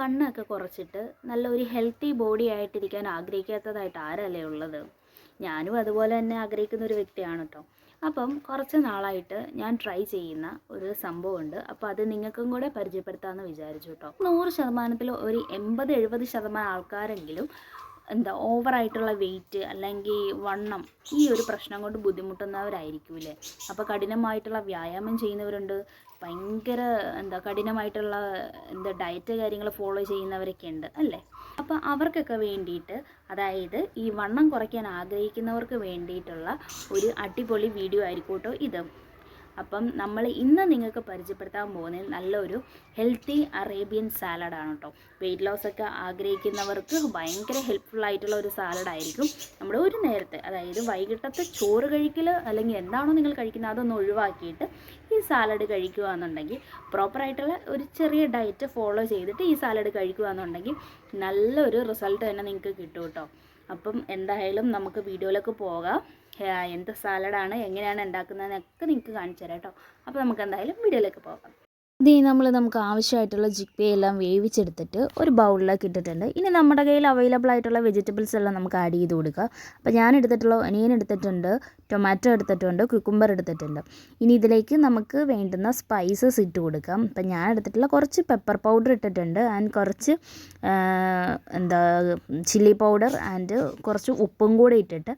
വണ്ണമൊക്കെ കുറച്ചിട്ട് നല്ല ഒരു ഹെൽത്തി ബോഡി ആയിട്ടിരിക്കാൻ ആഗ്രഹിക്കാത്തതായിട്ട് ആരല്ലേ ഉള്ളത്? ഞാനും അതുപോലെ തന്നെ ആഗ്രഹിക്കുന്ന ഒരു വ്യക്തിയാണ് കേട്ടോ അപ്പം കുറച്ച് നാളായിട്ട് ഞാൻ ട്രൈ ചെയ്യുന്ന ഒരു സംഭവമുണ്ട്. അപ്പോൾ അത് നിങ്ങൾക്കും കൂടെ പരിചയപ്പെടുത്താമെന്ന് വിചാരിച്ചു കേട്ടോ നൂറ് ശതമാനത്തിൽ ഒരു എൺപത് എഴുപത് ശതമാനം ആൾക്കാരെങ്കിലും എന്താ ഓവറായിട്ടുള്ള വെയിറ്റ് അല്ലെങ്കിൽ വണ്ണം ഈ ഒരു പ്രശ്നം കൊണ്ട് ബുദ്ധിമുട്ടുന്നവരായിരിക്കൂലേ അപ്പോൾ കഠിനമായിട്ടുള്ള വ്യായാമം ചെയ്യുന്നവരുണ്ട്. ഭയങ്കര എന്താ കഠിനമായിട്ടുള്ള എന്താ ഡയറ്റ് കാര്യങ്ങൾ ഫോളോ ചെയ്യുന്നവരൊക്കെ ഉണ്ട് അല്ലേ? അപ്പോൾ അവർക്കൊക്കെ വേണ്ടിയിട്ട് അതായത് ഈ വണ്ണം കുറയ്ക്കാൻ ആഗ്രഹിക്കുന്നവർക്ക് വേണ്ടിയിട്ടുള്ള ഒരു അടിപൊളി വീഡിയോ ആയിരിക്കും കേട്ടോ ഇത്. അപ്പം നമ്മൾ ഇന്ന് നിങ്ങൾക്ക് പരിചയപ്പെടുത്താൻ പോകുന്നത് നല്ലൊരു ഹെൽത്തി അറേബ്യൻ സാലഡാണ് കേട്ടോ. വെയിറ്റ് ലോസ് ഒക്കെ ആഗ്രഹിക്കുന്നവർക്ക് ഭയങ്കര ഹെൽപ്ഫുൾ ആയിട്ടുള്ള ഒരു സാലഡായിരിക്കും നമ്മൾ ഒരു നേരത്തെ അതായത് വൈകിട്ടത്തെ ചോറ് കഴിക്കൽ അല്ലെങ്കിൽ എന്താണോ നിങ്ങൾ കഴിക്കുന്നത് അതൊന്ന് ഒഴിവാക്കിയിട്ട് ഈ സാലഡ് കഴിക്കുക എന്നുണ്ടെങ്കിൽ പ്രോപ്പറായിട്ടുള്ള ഒരു ചെറിയ ഡയറ്റ് ഫോളോ ചെയ്തിട്ട് ഈ സാലഡ് കഴിക്കുക എന്നുണ്ടെങ്കിൽ നല്ലൊരു റിസൾട്ട് തന്നെ നിങ്ങൾക്ക് കിട്ടും കേട്ടോ. അപ്പം എന്തായാലും നമുക്ക് വീഡിയോയിലേക്ക് പോകാം. എന്ത് സാലഡാണ് എങ്ങനെയാണ് ഉണ്ടാക്കുന്നതെന്നൊക്കെ നിങ്ങൾക്ക് കാണിച്ചു തരാം കേട്ടോ. അപ്പോൾ നമുക്ക് എന്തായാലും വീഡിയോയിലേക്ക് പോകാം. ഇത് നമ്മൾ നമുക്ക് ആവശ്യമായിട്ടുള്ള ജിപ്പേ എല്ലാം വേവിച്ചെടുത്തിട്ട് ഒരു ബൗളിലേക്ക് ഇട്ടിട്ടുണ്ട്. ഇനി നമ്മുടെ കയ്യിൽ അവൈലബിൾ ആയിട്ടുള്ള വെജിറ്റബിൾസ് എല്ലാം നമുക്ക് ആഡ് ചെയ്ത് കൊടുക്കുക അപ്പോൾ ഞാൻ എടുത്തിട്ടുള്ള ഒനിയൻ എടുത്തിട്ടുണ്ട് ടൊമാറ്റോ എടുത്തിട്ടുണ്ട് കുക്കുംബർ എടുത്തിട്ടുണ്ട്. ഇനി ഇതിലേക്ക് നമുക്ക് വേണ്ടുന്ന സ്പൈസസ് ഇട്ട് കൊടുക്കാം. അപ്പം ഞാൻ എടുത്തിട്ടുള്ള കുറച്ച് പെപ്പർ പൗഡർ ഇട്ടിട്ടുണ്ട് ആൻഡ് കുറച്ച് എന്താ ചില്ലി പൗഡർ ആൻഡ് കുറച്ച് ഉപ്പും കൂടെ ഇട്ടിട്ട്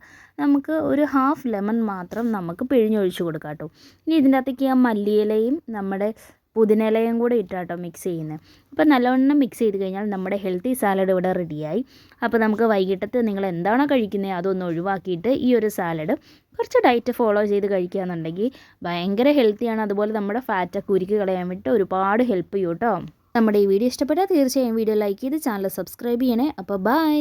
നമുക്ക് ഒരു ഹാഫ് ലെമൺ മാത്രം നമുക്ക് പിഴിഞ്ഞൊഴിച്ച് കൊടുക്കാം കേട്ടോ ഇനി ഇതിന്റെ അകത്തേക്ക് ആ മല്ലിയിലയും നമ്മുടെ പുതിനയിലയും കൂടെ ഇട്ടാട്ടോ മിക്സ് ചെയ്യുന്നത്. അപ്പോൾ നല്ലവണ്ണം മിക്സ് ചെയ്ത് കഴിഞ്ഞാൽ നമ്മുടെ ഹെൽത്തി സാലഡ് ഇവിടെ റെഡിയായി അപ്പോൾ നമുക്ക് വൈകിട്ടത്തെ നിങ്ങൾ എന്താണോ കഴിക്കുന്നത് അതൊന്ന് ഒഴിവാക്കിയിട്ട് ഈ ഒരു സാലഡ് കുറച്ച് ഡയറ്റ് ഫോളോ ചെയ്ത് കഴിക്കുകയെന്നുണ്ടെങ്കിൽ ഭയങ്കര ഹെൽത്തിയാണ് അതുപോലെ നമ്മുടെ ഫാറ്റൊക്കെ ഉരുക്കി കളയാൻ വേണ്ടിയിട്ട് ഒരുപാട് ഹെൽപ്പ് ചെയ്യും കേട്ടോ നമ്മുടെ ഈ വീഡിയോ ഇഷ്ടപ്പെട്ടാൽ തീർച്ചയായും വീഡിയോ ലൈക്ക് ചെയ്ത് ചാനൽ സബ്സ്ക്രൈബ് ചെയ്യണേ. അപ്പോൾ ബൈ